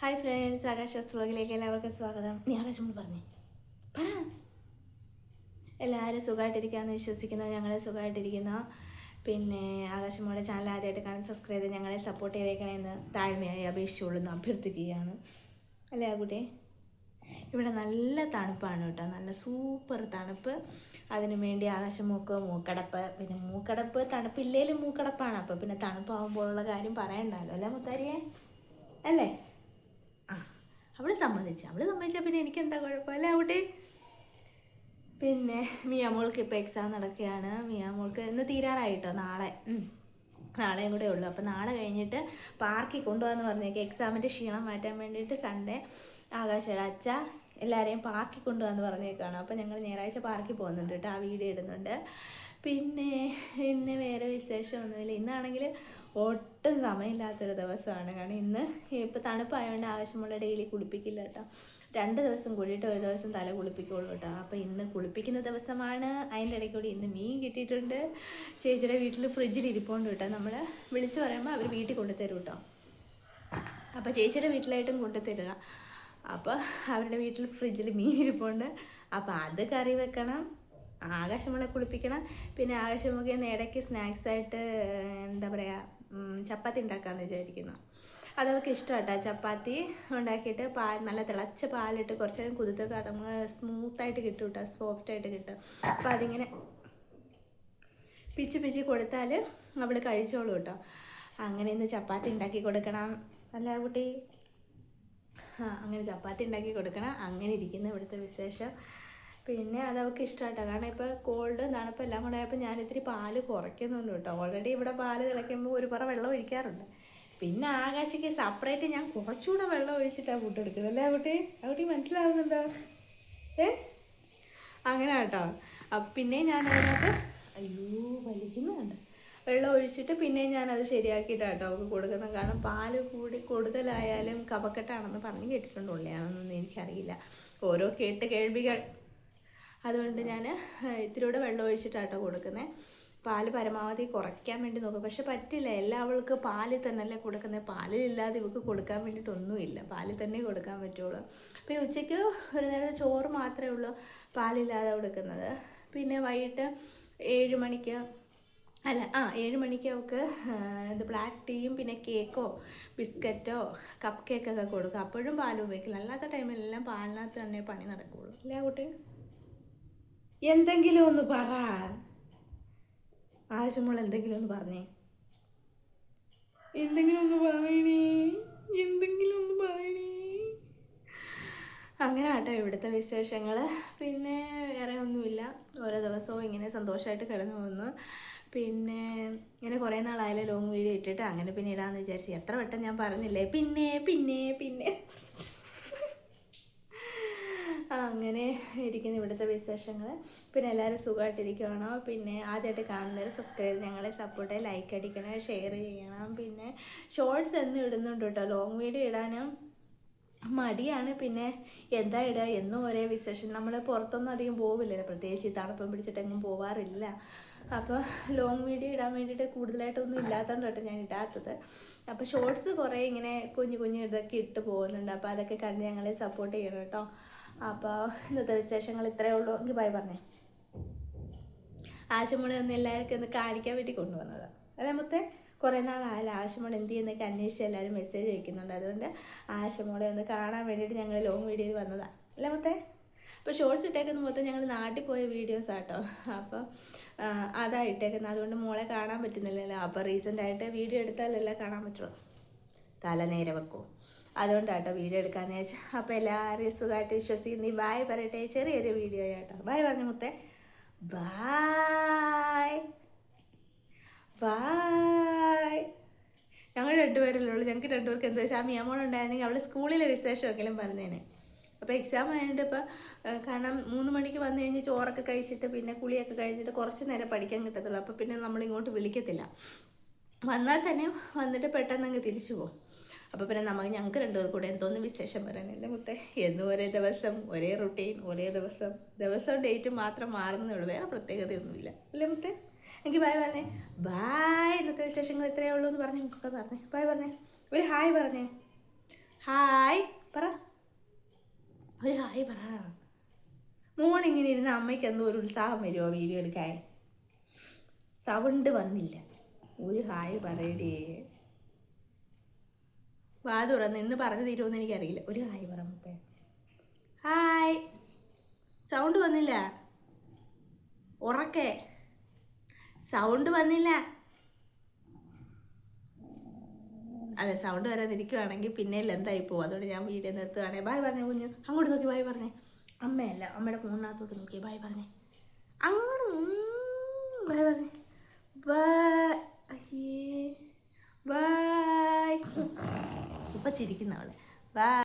Hi friends ആകാശ സ്ട്രോഗിലേക്ക് എല്ലാവർക്കും സ്വാഗതം. നീ ആകാശം പറഞ്ഞേ? പറ. എല്ലാവരും സുഖമായിട്ടിരിക്കാമെന്ന് വിശ്വസിക്കുന്നു ഞങ്ങൾ സുഖമായിട്ടിരിക്കുന്നു പിന്നെ ആകാശമ്മയുടെ ചാനൽ ആദ്യമായിട്ട് കാണാൻ സബ്സ്ക്രൈബ് ചെയ്ത് ഞങ്ങളെ സപ്പോർട്ട് ചെയ്തേക്കണമെന്ന് താഴ്മയായി അപേക്ഷിച്ചുകൊള്ളുന്നു അഭ്യർത്ഥിക്കുകയാണ്. അല്ലേ ആ കുട്ടി ഇവിടെ നല്ല തണുപ്പാണ് കേട്ടോ നല്ല സൂപ്പർ തണുപ്പ്. അതിനു വേണ്ടി ആകാശമൂക്ക് മൂക്കടപ്പ്. പിന്നെ മൂക്കടപ്പ് തണുപ്പില്ലേലും മൂക്കടപ്പാണ്. അപ്പോൾ പിന്നെ തണുപ്പാകുമ്പോഴുള്ള കാര്യം പറയണ്ടല്ലോ അല്ലേ മുത്താരിയെ? അല്ലേ? അവൾ സമ്മതിച്ചു. അവൾ സമ്മതിച്ചാൽ പിന്നെ എനിക്ക് എന്താ കുഴപ്പമില്ല അവിടെ പിന്നെ മിയാമോൾക്ക് ഇപ്പോൾ എക്സാം നടക്കുകയാണ്. മിയാമോൾക്ക് ഇന്ന് തീരാറായിട്ടോ? നാളെ. നാളെയും കൂടെ ഉള്ളൂ. അപ്പോൾ നാളെ കഴിഞ്ഞിട്ട് പാർക്കിൽ കൊണ്ടുപോകാന്ന് പറഞ്ഞേക്ക്. എക്സാമിന്റെ ക്ഷീണം മാറ്റാൻ വേണ്ടിയിട്ട് സൺഡേ ആകാശയുടെ അച്ഛ എല്ലാവരെയും പാർക്കിൽ കൊണ്ടുപോകാന്ന് പറഞ്ഞേക്കാണ്. അപ്പോൾ ഞങ്ങൾ ഞായറാഴ്ച പാർക്കിൽ പോകുന്നുണ്ട് കേട്ടോ. ആ വീഡിയോ ഇടുന്നുണ്ട്. പിന്നെ പിന്നെ വേറെ വിശേഷമൊന്നുമില്ല. ഇന്നാണെങ്കിൽ ഒട്ടും സമയമില്ലാത്തൊരു ദിവസമാണ്. കാരണം ഇന്ന് ഇപ്പോൾ തണുപ്പായതുകൊണ്ട് ആവശ്യമുള്ള ഡെയിലി കുളിപ്പിക്കില്ല കേട്ടോ രണ്ട് ദിവസം കൂടിയിട്ട് ഒരു ദിവസം തല കുളിപ്പിക്കുള്ളൂ കേട്ടോ അപ്പോൾ ഇന്ന് കുളിപ്പിക്കുന്ന ദിവസമാണ്. അതിന്റെ ഇടയ്ക്ക് കൂടി ഇന്ന് മീൻ കിട്ടിയിട്ടുണ്ട്. ചേച്ചിയുടെ വീട്ടിൽ ഫ്രിഡ്ജിൽ ഇരിപ്പോണ്ട് കേട്ടോ നമ്മൾ വിളിച്ച് പറയുമ്പോൾ അവർ വീട്ടിൽ കൊണ്ടുതരും കേട്ടോ അപ്പോൾ ചേച്ചിയുടെ വീട്ടിലായിട്ടും കൊണ്ടുതരിക. അപ്പോൾ അവരുടെ വീട്ടിൽ ഫ്രിഡ്ജിൽ മീൻ ഇരിപ്പുണ്ട്. അപ്പോൾ അത് കറി വെക്കണം. ആകാശമുള്ള കുളിപ്പിക്കണം. പിന്നെ ആകാശമൊക്കെ ഇടയ്ക്ക് സ്നാക്സായിട്ട് എന്താ പറയുക ചപ്പാത്തി ഉണ്ടാക്കാമെന്ന് വിചാരിക്കുന്നു. അതവൾക്ക് ഇഷ്ടമാട്ടോ. ചപ്പാത്തി ഉണ്ടാക്കിയിട്ട് പാൽ നല്ല തിളച്ച പാലിട്ട് കുറച്ച് നേരം കുതിർത്തൊക്കെ നമുക്ക് സ്മൂത്തായിട്ട് കിട്ടും കേട്ടോ സോഫ്റ്റായിട്ട് കിട്ടും. അപ്പോൾ അതിങ്ങനെ പിച്ച് പിച്ച് കൊടുത്താൽ അവൾ കഴിച്ചോളൂ കേട്ടോ അങ്ങനെ ഇന്ന് ചപ്പാത്തി ഉണ്ടാക്കി കൊടുക്കണം. അല്ല കുട്ടി? ആ അങ്ങനെ ചപ്പാത്തി ഉണ്ടാക്കി കൊടുക്കണം. അങ്ങനെ ഇരിക്കുന്നു ഇവിടുത്തെ വിശേഷം. പിന്നെ അത് അവൾക്ക് ഇഷ്ടമായിട്ടോ കാരണം ഇപ്പോൾ കോൾഡ് തണുപ്പ് എല്ലാം കൂടെ ആയപ്പോൾ ഞാൻ ഇത്തിരി പാൽ കുറയ്ക്കുന്നുണ്ട് കേട്ടോ ഓൾറെഡി ഇവിടെ പാൽ തിളയ്ക്കുമ്പോൾ ഒരു പറ വെള്ളം ഒഴിക്കാറുണ്ട്. പിന്നെ ആകാശയ്ക്ക് സെപ്പറേറ്റ് ഞാൻ കുറച്ചുകൂടെ വെള്ളം ഒഴിച്ചിട്ടാണ് ഫുഡ് എടുക്കുന്നത്. അല്ലേ അവിടെ അവിടെ മനസ്സിലാവുന്നുണ്ടോ? ഏ? അങ്ങനെ കേട്ടോ അപ്പം പിന്നെ ഞാൻ അതിനകത്ത് അയ്യോ വലിക്കുന്നുണ്ട് വെള്ളം ഒഴിച്ചിട്ട് പിന്നെ ഞാനത് ശരിയാക്കിയിട്ടാണ് കേട്ടോ അവൾക്ക് കൊടുക്കുന്നത്. കാരണം പാൽ കൂടി കൂടുതലായാലും കപക്കെട്ടാണെന്ന് പറഞ്ഞ് കേട്ടിട്ടുണ്ട് ഉള്ളിയാണെന്നൊന്നും എനിക്കറിയില്ല. ഓരോ കേട്ട് കേൾവികൾ അതുകൊണ്ട് ഞാൻ ഇത്തിരി കൂടെ വെള്ളം ഒഴിച്ചിട്ടാട്ടോ കൊടുക്കുന്നത് പാൽ പരമാവധി കുറയ്ക്കാൻ വേണ്ടി നോക്കും. പക്ഷെ പറ്റില്ല. എല്ലാവൾക്ക് പാലിൽ തന്നെയല്ലേ കൊടുക്കുന്നത് പാലിലില്ലാതെ ഇവൾക്ക് കൊടുക്കാൻ വേണ്ടിയിട്ടൊന്നുമില്ല. പാലിൽ തന്നെ കൊടുക്കാൻ പറ്റുള്ളൂ. പിന്നെ ഉച്ചയ്ക്ക് ഒരു നേരം ചോറ് മാത്രമേ ഉള്ളൂ പാലില്ലാതെ കൊടുക്കുന്നത്. പിന്നെ വൈകിട്ട് ഏഴ് മണിക്ക് അല്ല ആ ഏഴ് മണിക്ക് അവൾക്ക് ഇത് ബ്ലാക്ക് ടീയും പിന്നെ കേക്കോ ബിസ്ക്കറ്റോ കപ്പ് കേക്കൊക്കെ കൊടുക്കുക അപ്പോഴും പാൽ ഉപയോഗിക്കില്ല. അല്ലാത്ത ടൈമിലെല്ലാം പാലിനകത്ത് തന്നെ പണി നടക്കുകയുള്ളൂ അല്ലേ കുട്ടി? എന്തെങ്കിലും ഒന്ന് പറ. ആവശ്യമുള്ള എന്തെങ്കിലും ഒന്ന് പറഞ്ഞേ. എന്തെങ്കിലും ഒന്ന് പറയണേ. എന്തെങ്കിലും ഒന്ന് പറയണേ. അങ്ങനെ ആട്ടോ ഇവിടുത്തെ വിശേഷങ്ങൾ പിന്നെ വേറെ ഒന്നുമില്ല. ഓരോ ദിവസവും ഇങ്ങനെ സന്തോഷമായിട്ട് കിടന്നു പോകുന്നു. പിന്നെ ഇങ്ങനെ കുറേ നാളായാലും ലോങ് വീഡിയോ ഇട്ടിട്ട് അങ്ങനെ പിന്നെ ഇടാമെന്ന് വിചാരിച്ചു. എത്ര വട്ടം ഞാൻ പറഞ്ഞില്ലേ? പിന്നെ പിന്നെ പിന്നെ. അങ്ങനെ ഇരിക്കുന്നു ഇവിടുത്തെ വിശേഷങ്ങൾ പിന്നെ എല്ലാവരും സുഖമായിട്ടിരിക്കുകയാണോ പിന്നെ ആദ്യമായിട്ട് കാണുന്നവർ സബ്സ്ക്രൈബ് ഞങ്ങളെ സപ്പോർട്ട് ലൈക്ക് അടിക്കണം ഷെയർ ചെയ്യണം. പിന്നെ ഷോർട്സ് എന്നും ഇടുന്നുണ്ട് കേട്ടോ. ലോങ് വീഡിയോ ഇടാനും മടിയാണ്. പിന്നെ എന്താ ഇടുക? എന്നും ഒരേ വിശേഷം. നമ്മൾ പുറത്തൊന്നും അധികം പോവില്ലല്ലോ. പ്രത്യേകിച്ച് ഈ തണുപ്പം പിടിച്ചിട്ടെങ്ങും പോവാറില്ല. അപ്പോൾ ലോങ് വീഡിയോ ഇടാൻ വേണ്ടിയിട്ട് കൂടുതലായിട്ടൊന്നും ഇല്ലാത്തതുകൊണ്ട് കേട്ടോ ഞാൻ ഇടാത്തത്. അപ്പോൾ ഷോർട്സ് കുറേ ഇങ്ങനെ കുഞ്ഞു കുഞ്ഞു ഇതൊക്കെ ഇട്ട് പോകുന്നുണ്ട്. അപ്പോൾ അതൊക്കെ കണ്ട് ഞങ്ങളെ സപ്പോർട്ട് ചെയ്യണം കേട്ടോ. അപ്പോൾ ഇന്നത്തെ വിശേഷങ്ങൾ ഇത്രയേ ഉള്ളൂ. എങ്കിൽ ബൈ പറഞ്ഞേ. ആശുമണി ഒന്ന് എല്ലാവർക്കും ഒന്ന് കാണിക്കാൻ വേണ്ടി കൊണ്ടുവന്നതാണ് അല്ലേ മുത്തേ? കുറേ നാളായാലും ആശുമോൾ എന്ത് ചെയ്യുന്നൊക്കെ അന്വേഷിച്ച് എല്ലാവരും മെസ്സേജ് അയക്കുന്നുണ്ട്. അതുകൊണ്ട് ആശുമോളെ ഒന്ന് കാണാൻ വേണ്ടിയിട്ട് ഞങ്ങൾ ലോങ് വീഡിയോയിൽ വന്നതാണ് അല്ലേ മുത്തേ? അപ്പോൾ ഷോർട്സ് ഇട്ടേക്കുന്ന മൊത്തം ഞങ്ങൾ നാട്ടിൽ പോയ വീഡിയോസ് ആട്ടോ. അപ്പം ആ, അതാ ഇട്ടേക്കുന്നത് അതുകൊണ്ട് മോളെ കാണാൻ പറ്റുന്നില്ലല്ലോ. അപ്പോൾ റീസെന്റ് ആയിട്ട് വീഡിയോ എടുത്താലല്ലേ കാണാൻ പറ്റുള്ളൂ. തല നേരെ വെക്കൂ അതുകൊണ്ടാട്ടോ വീഡിയോ എടുക്കാന്ന് വെച്ചാൽ അപ്പോൾ എല്ലാവരെയും സുഖമായിട്ട് വിശ്വസിക്കുന്നു ബായ് പറയട്ടെ. ചെറിയൊരു വീഡിയോ ആയിട്ടോ ബായ് പറഞ്ഞു മുത്തേ. ബായ് ബായ് ഞങ്ങൾ രണ്ടുപേരല്ലേ ഉള്ളൂ. ഞങ്ങൾക്ക് രണ്ടുപേർക്ക് എന്താ വെച്ചാൽ ആ മിയമോളുണ്ടായിരുന്നെങ്കിൽ അവൾ സ്കൂളിലെ വിശേഷമൊക്കെയും പറഞ്ഞേനെ. അപ്പോൾ എക്സാം ആയതുകൊണ്ട് ഇപ്പോൾ കാരണം മൂന്ന് മണിക്ക് വന്നു കഴിഞ്ഞ് ചോറൊക്കെ കഴിച്ചിട്ട് പിന്നെ കുളിയൊക്കെ കഴിഞ്ഞിട്ട് കുറച്ച് നേരം പഠിക്കാൻ കിട്ടത്തുള്ളൂ. അപ്പോൾ പിന്നെ നമ്മൾ ഇങ്ങോട്ട് വിളിക്കത്തില്ല. വന്നാൽ തന്നെ വന്നിട്ട് പെട്ടെന്ന് അങ്ങ് തിരിച്ചു പോകും. അപ്പോൾ പിന്നെ നമുക്ക് ഞങ്ങൾക്ക് രണ്ടുപേർ കൂടെ എന്തോന്നും വിശേഷം പറയാനല്ലേ മുത്തേ? എന്നും ഒരേ ദിവസം? ഒരേ റുട്ടീൻ ഒരേ ദിവസം. ദിവസവും ഡേറ്റ് മാത്രം മാറുന്നേ ഉള്ളൂ വേറെ പ്രത്യേകതയൊന്നുമില്ല. അല്ലേ മുത്തേ? എനിക്ക് ബായ് പറഞ്ഞേ. ബായ് ഇന്നത്തെ വിശേഷങ്ങൾ ഇത്രയേ ഉള്ളൂ എന്ന് പറഞ്ഞേ നമുക്കൊക്കെ പറഞ്ഞേ. ബായ് പറഞ്ഞേ. ഒരു ഹായ് പറഞ്ഞേ. ഹായ് പറ. ഒരു ഹായ് പറ. മോണിങ്ങനെ ഇരുന്ന് അമ്മയ്ക്ക് എന്തോ ഒരു ഉത്സാഹം വരുമോ വീഡിയോ എടുക്കാൻ? സൗണ്ട് വന്നില്ല. ഒരു ഹായ് പറയടേ. വാ തുറന്ന് ഇന്ന് പറഞ്ഞു തീരുമെന്ന് എനിക്കറിയില്ല. ഒരു ഹായ് പറ മുത്തേ. ഹായ്. സൗണ്ട് വന്നില്ല. ഉറക്കേ. സൗണ്ട് വന്നില്ല. അതെ സൗണ്ട് വരാതിരിക്കുവാണെങ്കിൽ പിന്നെ എന്തായി പോകും അതുകൊണ്ട് ഞാൻ വീഡിയോ നിർത്തുവാണേ. ബായ് പറഞ്ഞേ കുഞ്ഞു. അങ്ങോട്ട് നോക്കി ബായ് പറഞ്ഞേ. അമ്മയല്ല അമ്മയുടെ ഫോണിനകത്തോട്ട് നോക്കി. ബായ് പറഞ്ഞേ. അങ്ങോട്ട് ബായ് പറഞ്ഞേ. ബായ് അയ്യേ. ബായ് ഇപ്പം ചിരിക്കുന്ന അവളെ ബായ്